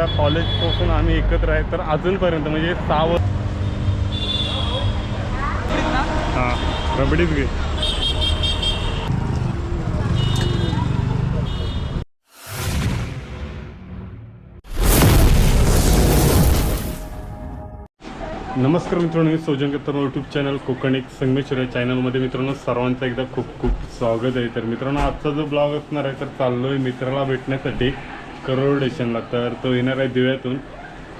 कॉलेजपासून आम्ही एकत्र आहे तर अजूनपर्यंत म्हणजे साव हां रबडीच घे. नमस्कार मित्रांनो मी सोजन कत्तर यूट्यूब चॅनल कोकण एक संगमेश्वर या चॅनलमध्ये मित्रांनो सर्वांचं एकदा खूप खूप स्वागत आहे. तर मित्रांनो आजचा जो ब्लॉग असणार आहे तर चाललो आहे मित्राला भेटण्यासाठी. करोड स्टेशनला तर तो येणार आहे दिव्यातून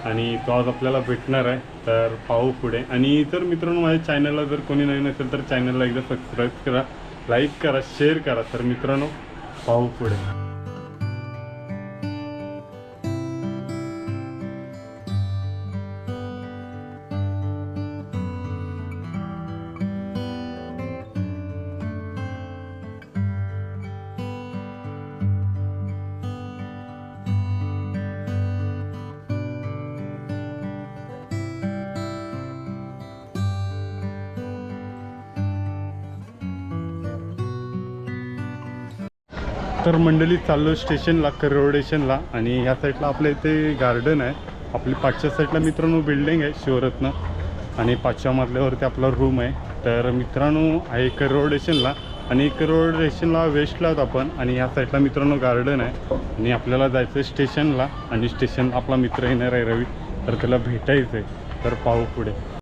आणि तो आज आपल्याला भेटणार आहे. तर पाहू पुढे. आणि जर मित्रांनो माझ्या चॅनलला जर कोणी नवीन असेल तर चॅनलला एकदा सबस्क्राईब करा लाईक करा शेअर करा. तर मित्रांनो पाहू पुढे. तर मंडळी चाललो स्टेशनला करोड स्टेशनला आणि ह्या साईडला आपल्या इथे गार्डन आहे. आपली पाचच्या साईडला मित्रांनो बिल्डिंग आहे शिवरत्न आणि पाचव्या मजल्यावरती आपला रूम आहे. तर मित्रांनो आहे करोड स्टेशनला आणि करोड स्टेशनला वेस्टला आहोत आपण आणि ह्या साईडला मित्रांनो गार्डन आहे. आणि आपल्याला जायचं आहे स्टेशनला आणि स्टेशन आपला मित्र येणार आहे रवी. तर त्याला भेटायचं आहे तर पाहू पुढे.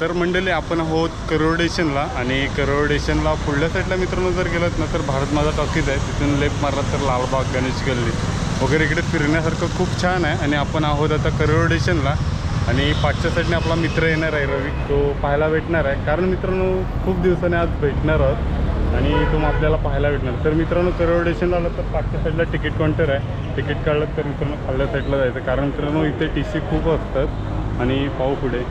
तर मंडळी आपण आहोत करोड स्टेशनला आणि करोड स्टेशनला पुढल्या साईडला मित्रांनो जर गेलात ना तर भारत माझा टॉकीज आहे. तिथून लेफ्ट मारला तर लालबाग गणेश गल्ली. वगैरे इकडे फिरण्यासारखं खूप छान आहे आणि आपण आहोत आता करोड स्टेशनला. आणि पाचच्या साईडने आपला मित्र येणार आहे रवी. तो पाहायला भेटणार आहे. कारण मित्रांनो खूप दिवसाने आज भेटणार आहोत आणि तो आपल्याला पाहायला भेटणार तर मित्रांनो करोड स्टेशनला आलं तर पाचच्या साईडला तिकीट काउंटर आहे. तिकीट काढलं तर मित्रांनो खाल्ल्या साईडला जायचं. कारण मित्रांनो इथे टी सी खूप असतात आणि पाहू पुढे.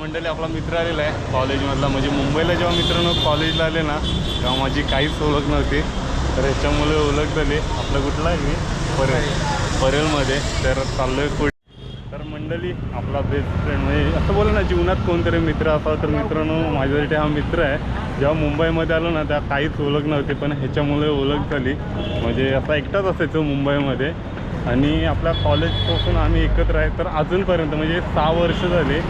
मंडळी आपला मित्र आलेला आहे कॉलेजमधला. म्हणजे मुंबईला जेव्हा मित्रांनो कॉलेजला आले ना तेव्हा माझी काहीच ओळख नव्हती. तर ह्याच्यामुळे ओळख झाली. आपलं कुठला आहे मी? परेल. परेलमध्ये. तर चाललो आहे तर मंडळी आपला बेस्ट फ्रेंड म्हणजे असं बोला ना जीवनात कोणतरी मित्र असा तर मित्रांनो माझ्यासाठी हा मित्र आहे. जेव्हा मुंबईमध्ये आलो ना त्या काहीच ओळख नव्हती पण ह्याच्यामुळे ओळख झाली. म्हणजे असा एकटाच असायचो मुंबईमध्ये. आणि आपल्या कॉलेजपासून आम्ही एकत्र आहे तर अजूनपर्यंत म्हणजे सहा वर्ष झाले.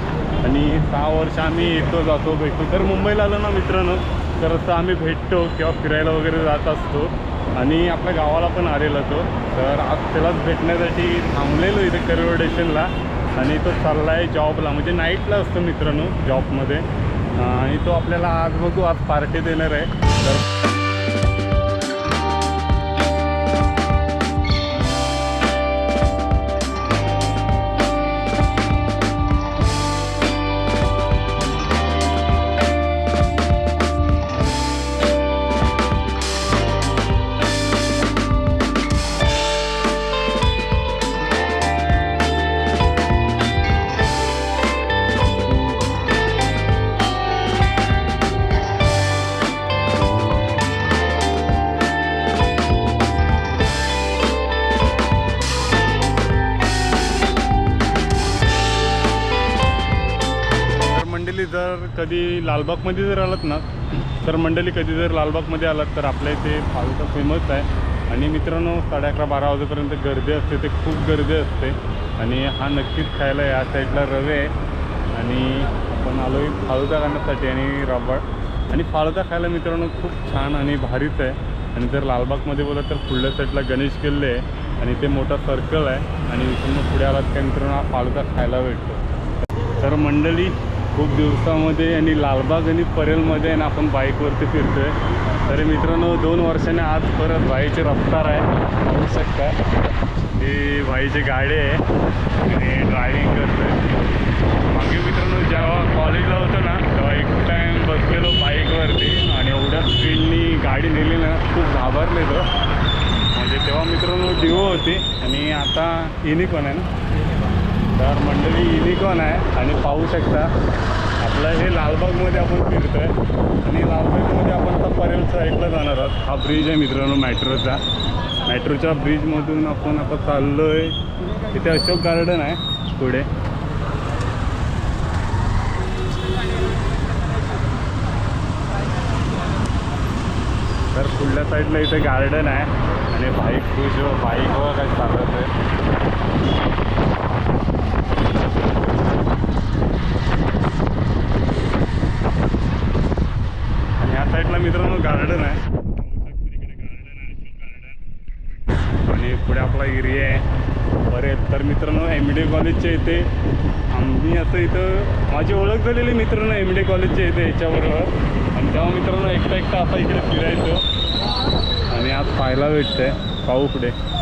आणि सहा वर्ष आम्ही येतो जातो भेटतो. तर मुंबईला आलो ना मित्रांनो तर असं आम्ही भेटतो किंवा फिरायला वगैरे जात असतो. आणि आपल्या गावाला पण आलेला तो तर आज त्यालाच भेटण्यासाठी थांबलेलो इथे करिअर स्टेशनला. आणि तो चालला आहे जॉबला म्हणजे नाईटला असतो मित्रांनो जॉबमध्ये. आणि तो आपल्याला आज बघू आज पार्टी देणार आहे. तर मंडळी जर कधी लालबागमध्ये जर आलात ना तर मंडळी कधी जर लालबागमध्ये आलात तर आपल्या इथे फालुदा फेमस आहे. आणि मित्रांनो साडे अकरा बारा वाजेपर्यंत गर्दी असते ते खूप गर्दी असते. आणि हा नक्कीच खायला या साईडला रवे आहे. आणि आपण आलो आहे फालुदा खाण्यासाठी आणि रबड. आणि फालुदा खायला मित्रांनो खूप छान आणि भारीच आहे. आणि जर लालबागमध्ये बोला तर पुढल्या साईडला गणेश किल्ले आहे. आणि ते मोठा सर्कल आहे. आणि इथून पुढे आलात काय मित्रांनो हा फालुदा खायला भेटतो. तर मंडळी खूप दिवसामध्ये आणि लालबाग आणि परेलमध्ये ना आपण बाईकवरती फिरतोय. तरी मित्रांनो दोन वर्षाने आज परत भाईची रफ्तार आहे. पाहू शकता. ही भाईची गाडी आहे. आणि ड्रायव्हिंग करतोय. मागे मित्रांनो जेव्हा कॉलेजला होतो ना तेव्हा एक टाईम बसलेलो बाईकवरती. आणि एवढ्या स्पीडनी गाडी नेली ना खूप घाबरले तो म्हणजे तेव्हा मित्रांनो डिओ होती. आणि आता इनी पण आहे ना. तर मंडळी युनिकॉन आहे? आणि पाहू शकता आपलं हे लालबागमध्ये आपण फिरतोय. आणि लालबागमध्ये आपण आता परेल साईडला जाणार आहोत. हा ब्रिज आहे मित्रांनो मेट्रोचा. मेट्रोच्या ब्रिजमधून आपण आता चाललो आहे इथे अशोक गार्डन आहे पुढे. तर पुढल्या साईडला इथे गार्डन आहे. आणि बाईक खुश बाईकवर काय चालत आहे आणि ह्या साईडला मित्रांनो गार्डन आहे आणि पुढे आपला एरिया आहे बरे तर मित्रांनो एम डी कॉलेजच्या इथे आम्ही असं इथं माझी ओळख झालेली मित्रांनो एम डी कॉलेजच्या इथे याच्याबरोबर. आणि तेव्हा मित्रांनो एकटा एकटा असा इकडे फिरायचो. आणि आज पाहायला भेटतंय पाहू पुढे.